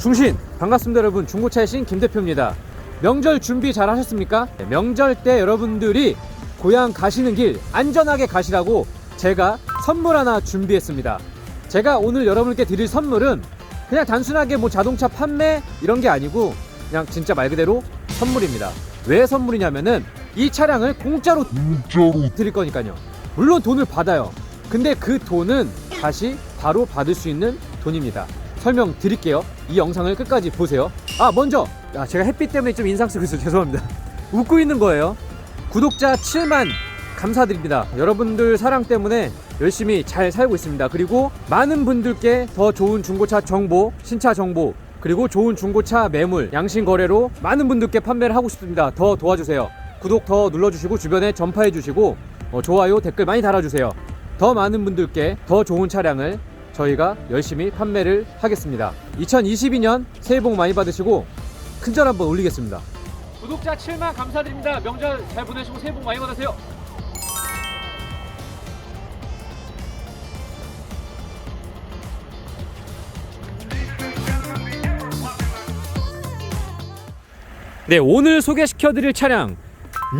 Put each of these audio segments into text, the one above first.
중신 반갑습니다 여러분. 중고차의 신 김대표입니다. 명절 준비 잘 하셨습니까? 네, 명절 때 여러분들이 고향 가시는 길 안전하게 가시라고 제가 선물 하나 준비했습니다. 제가 오늘 여러분께 드릴 선물은 그냥 단순하게 뭐 자동차 판매 이런 게 아니고 그냥 진짜 말 그대로 선물입니다. 왜 선물이냐면은 이 차량을 공짜로. 드릴 거니까요. 물론 돈을 받아요. 근데 그 돈은 다시 바로 받을 수 있는 돈입니다 설명 드릴게요. 이 영상을 끝까지 보세요. 아, 먼저. 아, 제가 햇빛 때문에 좀 인상 쓰고 있어요. 죄송합니다. 웃고 있는 거예요. 구독자 7만 감사드립니다. 여러분들 사랑 때문에 열심히 잘 살고 있습니다. 그리고 많은 분들께 더 좋은 중고차 정보, 신차 정보, 그리고 좋은 중고차 매물, 양심 거래로 많은 분들께 판매를 하고 싶습니다. 더 도와주세요. 구독 더 눌러주시고 주변에 전파해 주시고 어, 좋아요, 댓글 많이 달아주세요. 더 많은 분들께 더 좋은 차량을 저희가 열심히 판매를 하겠습니다. 2022년 새해 복 많이 받으시고 큰절 한번 올리겠습니다. 구독자 7만 감사드립니다. 명절 잘 보내시고 새해 복 많이 받으세요. 네, 오늘 소개시켜드릴 차량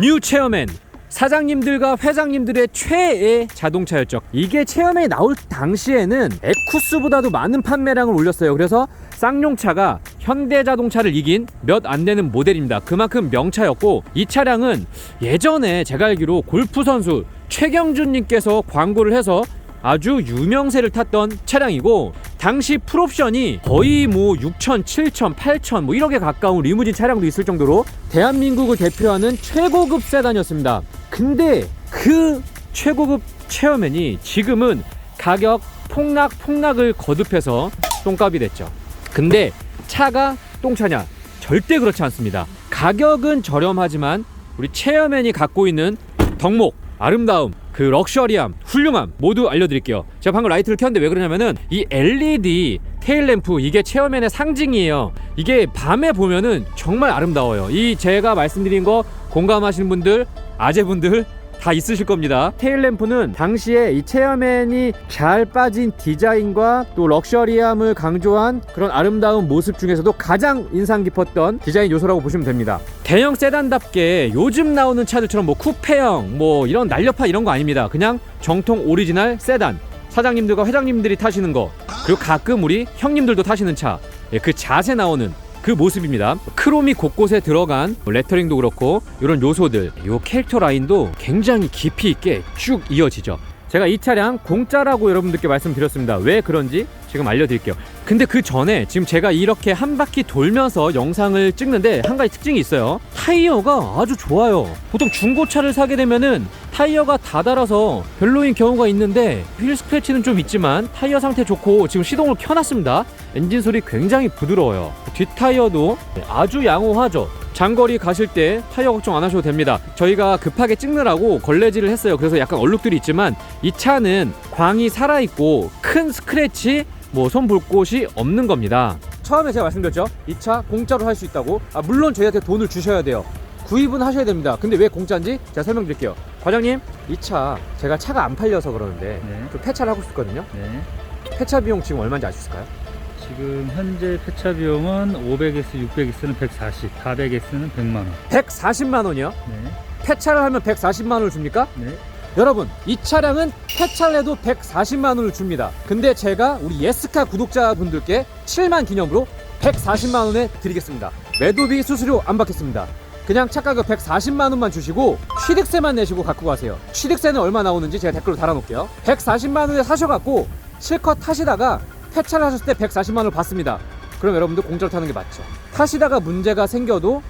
뉴 체어맨 사장님들과 회장님들의 최애 자동차였죠. 이게 체어맨이 나올 당시에는 에쿠스보다도 많은 판매량을 올렸어요. 그래서 쌍용차가 현대 자동차를 이긴 몇 안 되는 모델입니다. 그만큼 명차였고 이 차량은 예전에 제가 알기로 골프 선수 최경준님께서 광고를 해서 아주 유명세를 탔던 차량이고 당시 풀옵션이 거의 뭐 6천, 7천, 8천 뭐 1억에 가까운 리무진 차량도 있을 정도로 대한민국을 대표하는 최고급 세단이었습니다. 근데 그 최고급 체어맨이 지금은 가격 폭락 폭락을 거듭해서 똥값이 됐죠. 근데 차가 똥차냐? 절대 그렇지 않습니다. 가격은 저렴하지만 우리 체어맨이 갖고 있는 덕목, 아름다움, 그 럭셔리함, 훌륭함 모두 알려드릴게요. 제가 방금 라이트를 켰는데 왜 그러냐면은 이 LED 테일 램프 이게 체어맨의 상징이에요. 이게 밤에 보면은 정말 아름다워요. 이 제가 말씀드린 거 공감하시는 분들, 아재분들 다 있으실 겁니다. 테일 램프는 당시에 이 체어맨이 잘 빠진 디자인과 또 럭셔리함을 강조한 그런 아름다운 모습 중에서도 가장 인상 깊었던 디자인 요소라고 보시면 됩니다. 대형 세단답게 요즘 나오는 차들처럼 뭐 쿠페형 뭐 이런 날렵한 이런 거 아닙니다. 그냥 정통 오리지널 세단. 사장님들과 회장님들이 타시는 거 그리고 가끔 우리 형님들도 타시는 차 예, 그 자세 나오는 그 모습입니다. 크롬이 곳곳에 들어간 뭐 레터링도 그렇고 이런 요소들, 요 캐릭터 라인도 굉장히 깊이 있게 쭉 이어지죠. 제가 이 차량 공짜라고 여러분들께 말씀드렸습니다. 왜 그런지 지금 알려드릴게요. 근데 그 전에 지금 제가 이렇게 한 바퀴 돌면서 영상을 찍는데 한 가지 특징이 있어요. 타이어가 아주 좋아요. 보통 중고차를 사게 되면은 타이어가 다 닳아서 별로인 경우가 있는데 휠 스크래치는 좀 있지만 타이어 상태 좋고 지금 시동을 켜놨습니다. 엔진 소리 굉장히 부드러워요. 뒷 타이어도 아주 양호하죠. 장거리 가실 때 타이어 걱정 안 하셔도 됩니다. 저희가 급하게 찍느라고 걸레질을 했어요. 그래서 약간 얼룩들이 있지만 이 차는 광이 살아있고 큰 스크래치 뭐 손볼 곳이 없는 겁니다. 처음에 제가 말씀드렸죠. 이 차 공짜로 할수 있다고. 아, 물론 저희한테 돈을 주셔야 돼요. 구입은 하셔야 됩니다. 근데 왜 공짜인지 제가 설명드릴게요. 과장님, 이 차 제가 차가 안 팔려서 그러는데 네. 좀 폐차를 하고 싶거든요. 네. 폐차 비용 지금 얼마인지 알 수 있을까요? 지금 현재 폐차 비용은 500S, 600S는 140, 400S는 100만 원. 140만 원이요. 네. 폐차를 하면 140만 원을 줍니까? 네. 여러분 이 차량은 폐차를 해도 140만 원을 줍니다 근데 제가 우리 예스카 구독자분들께 7만 기념으로 140만 원에 드리겠습니다 매도비 수수료 안 받겠습니다 그냥 차 가격 140만 원만 주시고 취득세만 내시고 갖고 가세요. 취득세는 얼마 나오는지 제가 댓글로 달아놓을게요. 140만 원에 사셔갖고 실컷 타시다가 폐차를 하셨을 때 140만 원을 받습니다. 그럼 여러분들 공짜로 타는 게 맞죠. 타시다가 문제가 생겨도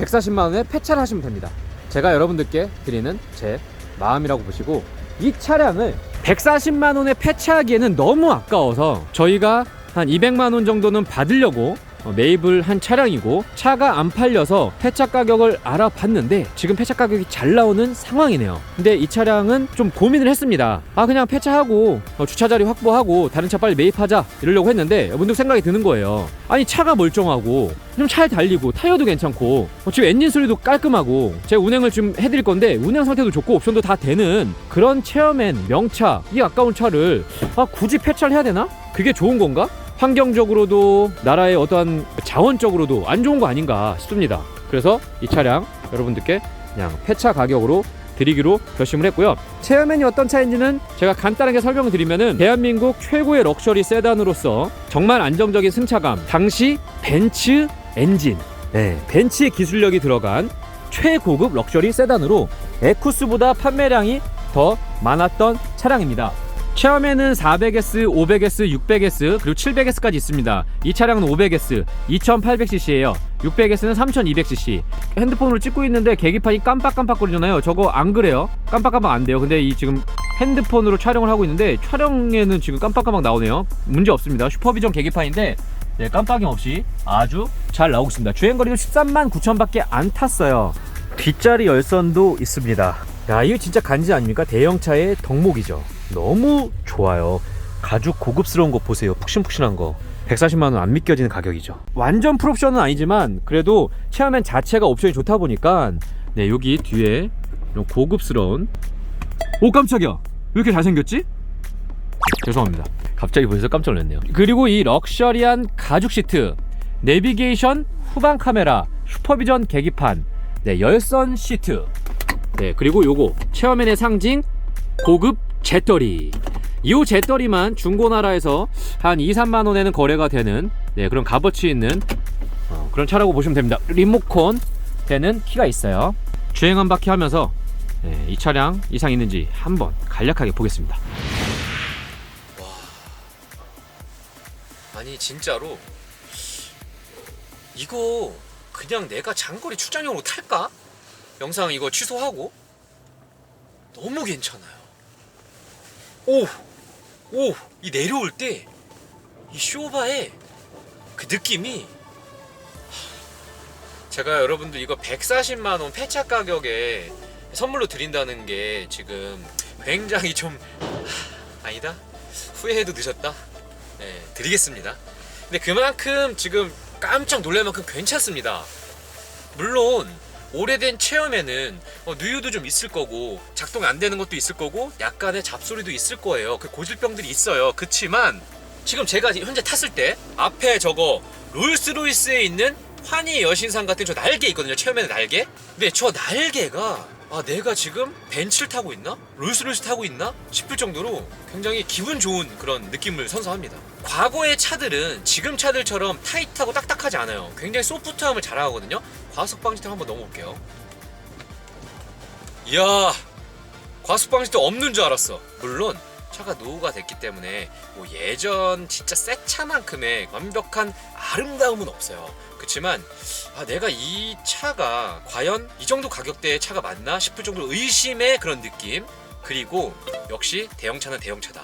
140만 원에 폐차를 하시면 됩니다. 제가 여러분들께 드리는 제 마음이라고 보시고 이 차량을 140만 원에 폐차하기에는 너무 아까워서 저희가 한 200만 원 정도는 받으려고 어, 매입을 한 차량이고 차가 안 팔려서 폐차 가격을 알아봤는데 지금 폐차 가격이 잘 나오는 상황이네요. 근데 이 차량은 좀 고민을 했습니다. 아 그냥 폐차하고 어, 주차 자리 확보하고 다른 차 빨리 매입하자 이러려고 했는데 문득 생각이 드는 거예요. 아니 차가 멀쩡하고 좀 잘 달리고 타이어도 괜찮고 어, 지금 엔진 소리도 깔끔하고 제가 운행을 좀 해드릴 건데 운행 상태도 좋고 옵션도 다 되는 그런 체어맨 명차 이 아까운 차를 아 굳이 폐차를 해야 되나? 그게 좋은 건가? 환경적으로도 나라의 어떠한 자원적으로도 안 좋은 거 아닌가 싶습니다. 그래서 이 차량 여러분들께 그냥 폐차 가격으로 드리기로 결심을 했고요. 체어맨이 어떤 차인지는 제가 간단하게 설명을 드리면은 대한민국 최고의 럭셔리 세단으로서 정말 안정적인 승차감, 당시 벤츠 엔진, 네, 벤츠의 기술력이 들어간 최고급 럭셔리 세단으로 에쿠스보다 판매량이 더 많았던 차량입니다. 체험에는 400S, 500S, 600S 그리고 700S까지 있습니다. 이 차량은 500S, 2800cc예요. 600S는 3200cc. 핸드폰으로 찍고 있는데 계기판이 깜빡깜빡거리잖아요. 저거 안 그래요? 깜빡깜빡 안 돼요. 근데 이 지금 핸드폰으로 촬영을 하고 있는데 촬영에는 지금 깜빡깜빡 나오네요. 문제 없습니다. 슈퍼비전 계기판인데 네, 깜빡임 없이 아주 잘 나오고 있습니다. 주행거리도 13만 9천밖에 안 탔어요. 뒷자리 열선도 있습니다. 야, 이거 진짜 간지 아닙니까? 대형차의 덕목이죠. 너무 좋아요. 가죽 고급스러운 거 보세요. 푹신푹신한 거. 140만 원 안 믿겨지는 가격이죠. 완전 풀옵션은 아니지만 그래도 체어맨 자체가 옵션이 좋다 보니까 네, 여기 뒤에 이런 고급스러운 오 깜짝이야. 왜 이렇게 잘생겼지? 죄송합니다. 갑자기 보여서 깜짝 놀랐네요. 그리고 이 럭셔리한 가죽 시트, 내비게이션 후방 카메라, 슈퍼비전 계기판, 네, 열선 시트. 네, 그리고 요거 체어맨의 상징 고급 잿더리. 이 잿더리만 중고나라에서 한 2, 3만 원에는 거래가 되는 네, 그런 값어치 있는 어, 그런 차라고 보시면 됩니다. 리모컨 되는 키가 있어요. 주행 한 바퀴 하면서 네, 이 차량 이상 있는지 한번 간략하게 보겠습니다. 아니 진짜로 이거 그냥 내가 장거리 출장용으로 탈까? 영상 이거 취소하고 너무 괜찮아요. 오, 오, 이 내려올 때 이 쇼바의 그 느낌이 하, 제가 여러분들 이거 140만 원 폐차 가격에 선물로 드린다는 게 지금 굉장히 좀 하, 아니다 후회해도 늦었다. 네, 드리겠습니다. 근데 그만큼 지금 깜짝 놀랄 만큼 괜찮습니다. 물론 오래된 체험에는 어, 누유도 좀 있을 거고 작동이 안 되는 것도 있을 거고 약간의 잡소리도 있을 거예요. 그 고질병들이 있어요. 그치만 지금 제가 현재 탔을 때 앞에 저거 롤스로이스에 있는 환희 여신상 같은 저 날개 있거든요. 체험에는 날개. 근데 저 날개가 아 내가 지금 벤츠를 타고 있나? 롤스로이스 타고 있나? 싶을 정도로 굉장히 기분 좋은 그런 느낌을 선사합니다. 과거의 차들은 지금 차들처럼 타이트하고 딱딱하지 않아요. 굉장히 소프트함을 자랑하거든요. 과속 방지턱 한번 넘어볼게요. 이야 과속 방지턱 없는 줄 알았어. 물론 차가 노후가 됐기 때문에 뭐 예전 진짜 새 차만큼의 완벽한 아름다움은 없어요. 그렇지만 아, 내가 이 차가 과연 이 정도 가격대의 차가 맞나 싶을 정도로 의심의 그런 느낌 그리고 역시 대형차는 대형차다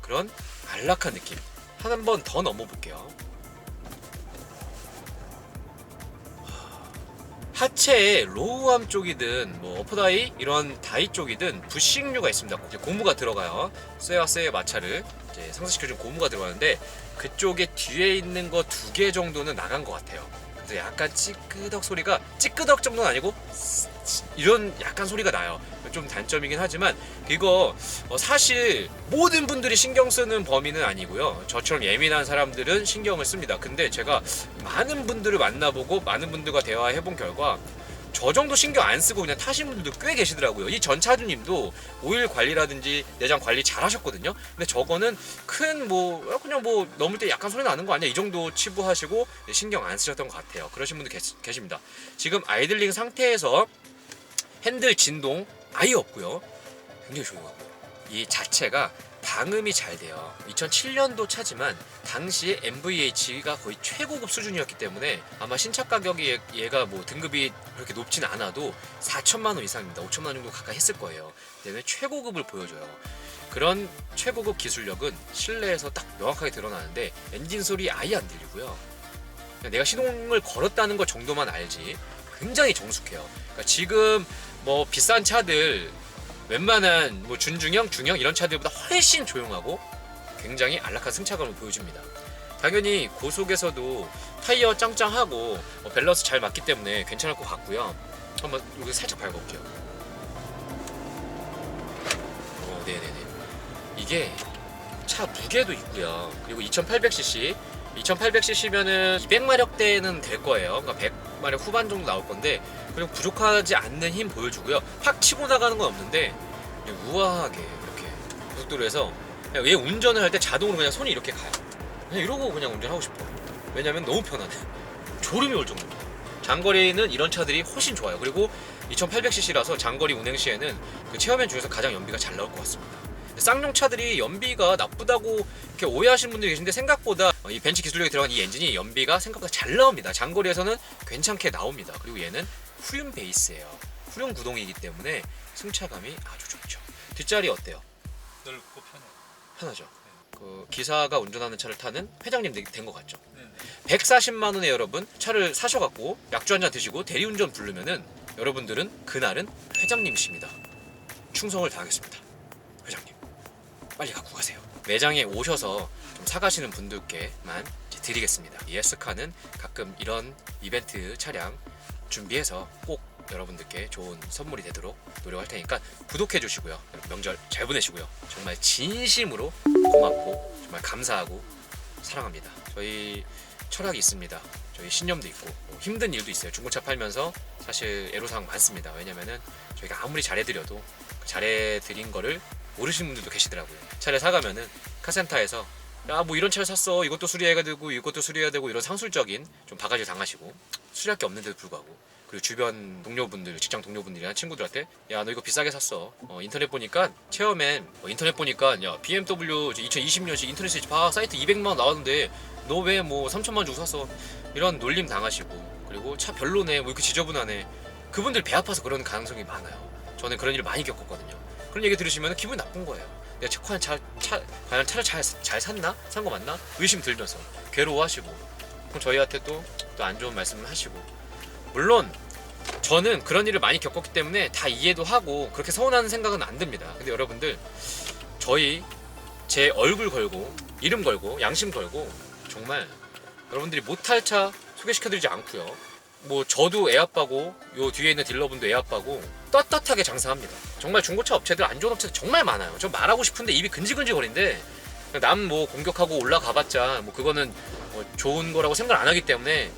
그런 안락한 느낌 한 번 더 넘어볼게요 하체에 로우암 쪽이든 뭐 어퍼다이 이런 다이 쪽이든 부식류가 있습니다. 고무가 들어가요. 쇠와 쇠의 마찰을 이제 상쇄시켜준 고무가 들어가는데 그쪽에 뒤에 있는 거 두 개 정도는 나간 것 같아요. 그래서 약간 찌끄덕 소리가 찌끄덕 정도는 아니고 이런 약간 소리가 나요. 좀 단점이긴 하지만 이거 어, 사실 모든 분들이 신경 쓰는 범위는 아니고요. 저처럼 예민한 사람들은 신경을 씁니다. 근데 제가 많은 분들을 만나보고 많은 분들과 대화해 본 결과 저 정도 신경 안 쓰고 그냥 타신 분들도 꽤 계시더라고요. 이 전차주님도 오일 관리라든지 내장 관리 잘 하셨거든요. 근데 저거는 큰 뭐 그냥 뭐 넘을 때 약간 소리 나는 거 아니야? 이 정도 치부하시고 신경 안 쓰셨던 것 같아요. 그러신 분들 계십니다. 지금 아이들링 상태에서 핸들 진동 아예 없고요. 굉장히 조용하고요. 이 자체가 방음이 잘 돼요. 2007년도 차지만 당시에 MVH가 거의 최고급 수준이었기 때문에 아마 신차 가격이 얘- 얘가 뭐 등급이 그렇게 높진 않아도 4천만 원 이상입니다. 5천만 원 정도 가까이 했을 거예요. 때문에 최고급을 보여줘요. 그런 최고급 기술력은 실내에서 딱 명확하게 드러나는데 엔진 소리 아예 안 들리고요. 내가 시동을 걸었다는 것 정도만 알지 굉장히 정숙해요. 그러니까 지금 뭐 비싼 차들 웬만한 뭐 준중형, 중형 이런 차들보다 훨씬 조용하고 굉장히 안락한 승차감을 보여줍니다. 당연히 고속에서도 타이어 짱짱하고 뭐 밸런스 잘 맞기 때문에 괜찮을 것 같고요. 한번 여기 살짝 밟아볼게요. 어, 네네네. 이게 차 무게도 있고요. 그리고 2800cc 2800cc면은 200마력대는 될 거예요. 그러니까 100 마력 후반 정도 나올 건데 그리고 부족하지 않는 힘 보여주고요. 확 치고 나가는 건 없는데 그냥 우아하게 이렇게 고속도로에서 그냥 얘 운전을 할 때 자동으로 그냥 손이 이렇게 가요. 그냥 이러고 그냥 운전하고 싶어. 왜냐면 너무 편하네. 졸음이 올 정도. 장거리는 이런 차들이 훨씬 좋아요. 그리고 2800cc라서 장거리 운행 시에는 그 체험엔 중에서 가장 연비가 잘 나올 것 같습니다. 쌍용 차들이 연비가 나쁘다고 이렇게 오해하시는 분들이 계신데 생각보다 이 벤츠 기술력이 들어간 이 엔진이 연비가 생각보다 잘 나옵니다. 장거리에서는 괜찮게 나옵니다. 그리고 얘는 후륜 베이스예요. 후륜 구동이기 때문에 승차감이 아주 좋죠. 뒷자리 어때요? 넓고 편해. 편하죠. 그 기사가 운전하는 차를 타는 회장님 된 것 같죠. 네. 140만 원에 여러분 차를 사셔갖고 약주 한 잔 드시고 대리운전 부르면은 여러분들은 그날은 회장님이십니다. 충성을 다하겠습니다. 회장님 빨리 갖고 가세요. 매장에 오셔서 좀 사가시는 분들께만 드리겠습니다. 예스카는 가끔 이런 이벤트 차량 준비해서 꼭 여러분들께 좋은 선물이 되도록 노력할 테니까 구독해 주시고요. 명절 잘 보내시고요. 정말 진심으로 고맙고 정말 감사하고 사랑합니다. 저희 철학이 있습니다. 저희 신념도 있고 뭐 힘든 일도 있어요. 중고차 팔면서 사실 애로사항 많습니다. 왜냐면은 저희가 아무리 잘해드려도 그 잘해드린 거를 모르시는 분들도 계시더라고요. 차를 사가면은 카센터에서 야 뭐 이런 차를 샀어. 이것도 수리해야 되고 이것도 수리해야 되고 이런 상술적인 좀 바가지 당하시고 수리할 게 없는데도 불구하고 그리고 주변 동료분들 직장 동료분들이나 친구들한테 야 너 이거 비싸게 샀어. 어, 인터넷 보니까 체험엔 어, 인터넷 보니까 야 BMW 2020년식 인터넷에 봐. 사이트 200만 원 나왔는데 너 왜 뭐 3천만 원 주고 샀어? 이런 놀림 당하시고 그리고 차 별로네. 뭐 이렇게 지저분하네. 그분들 배 아파서 그런 가능성이 많아요. 저는 그런 일을 많이 겪었거든요 그런 얘기 들으시면 기분이 나쁜 거예요 내가 차, 과연, 차, 차, 과연 차를 잘, 잘 샀나? 산 거 맞나? 의심 들면서 괴로워하시고 그럼 저희한테 또 또 안 좋은 말씀을 하시고 물론 저는 그런 일을 많이 겪었기 때문에 다 이해도 하고 그렇게 서운하는 생각은 안 듭니다 근데 여러분들 저희 제 얼굴 걸고 이름 걸고 양심 걸고 정말 여러분들이 못할 차 소개시켜드리지 않고요 뭐 저도 애 아빠고 요 뒤에 있는 딜러분도 애 아빠고 떳떳하게 장사합니다. 정말 중고차 업체들 안 좋은 업체들 정말 많아요. 저 말하고 싶은데 입이 근질근질거린데 남 뭐 공격하고 올라가봤자 뭐 그거는 뭐 좋은 거라고 생각 안 하기 때문에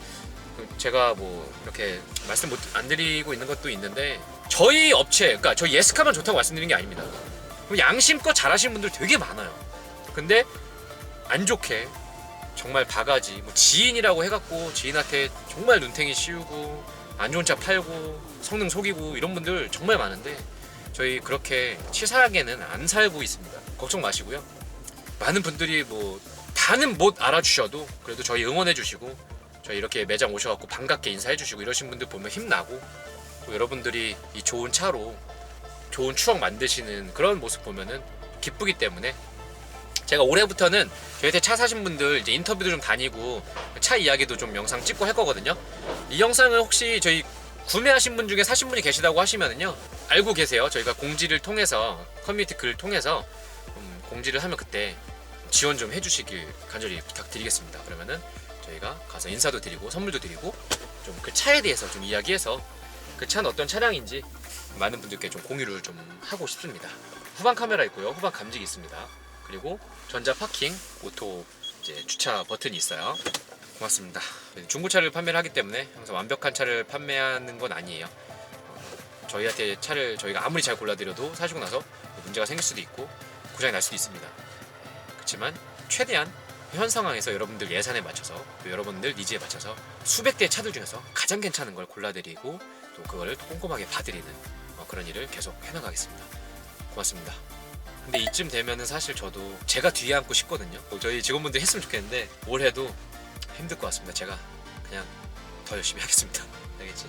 그 제가 뭐 이렇게 말씀 못 안 드리고 있는 것도 있는데 저희 업체 그러니까 저희 예스카만 좋다고 말씀드리는 게 아닙니다. 양심껏 잘하시는 분들 되게 많아요. 근데 안 좋게 정말 바가지 뭐 지인이라고 해갖고 지인한테 정말 눈탱이 씌우고 안 좋은 차 팔고 성능 속이고 이런 분들 정말 많은데 저희 그렇게 치사하게는 안 살고 있습니다. 걱정 마시고요. 많은 분들이 뭐 다는 못 알아주셔도 그래도 저희 응원해 주시고 저희 이렇게 매장 오셔갖고 반갑게 인사해 주시고 이러신 분들 보면 힘나고 또 여러분들이 이 좋은 차로 좋은 추억 만드시는 그런 모습 보면은 기쁘기 때문에 제가 올해부터는 저희한테 차 사신 분들 이제 인터뷰도 좀 다니고 차 이야기도 좀 영상 찍고 할 거거든요. 이 영상을 혹시 저희 구매하신 분 중에 사신 분이 계시다고 하시면은요 알고 계세요. 저희가 공지를 통해서 커뮤니티 글을 통해서 음, 공지를 하면 그때 지원 좀 해주시길 간절히 부탁드리겠습니다. 그러면은 저희가 가서 인사도 드리고 선물도 드리고 좀 그 차에 대해서 좀 이야기해서 그 차는 어떤 차량인지 많은 분들께 좀 공유를 좀 하고 싶습니다. 후방 카메라 있고요. 후방 감지기 있습니다. 그리고 전자 파킹, 오토 이제 주차 버튼이 있어요. 고맙습니다. 중고차를 판매를 하기 때문에 항상 완벽한 차를 판매하는 건 아니에요. 어, 저희한테 차를 저희가 아무리 잘 골라드려도 사시고 나서 문제가 생길 수도 있고 고장이 날 수도 있습니다. 그렇지만 최대한 현 상황에서 여러분들 예산에 맞춰서 또 여러분들 니즈에 맞춰서 수백 대의 차들 중에서 가장 괜찮은 걸 골라드리고 또 그거를 꼼꼼하게 봐드리는 어, 그런 일을 계속 해나가겠습니다. 고맙습니다. 근데 이쯤 되면은 사실 저도 제가 뒤에 앉고 싶거든요. 뭐 저희 직원분들 했으면 좋겠는데 올해도 힘들 것 같습니다. 제가 그냥 더 열심히 하겠습니다. 알겠지?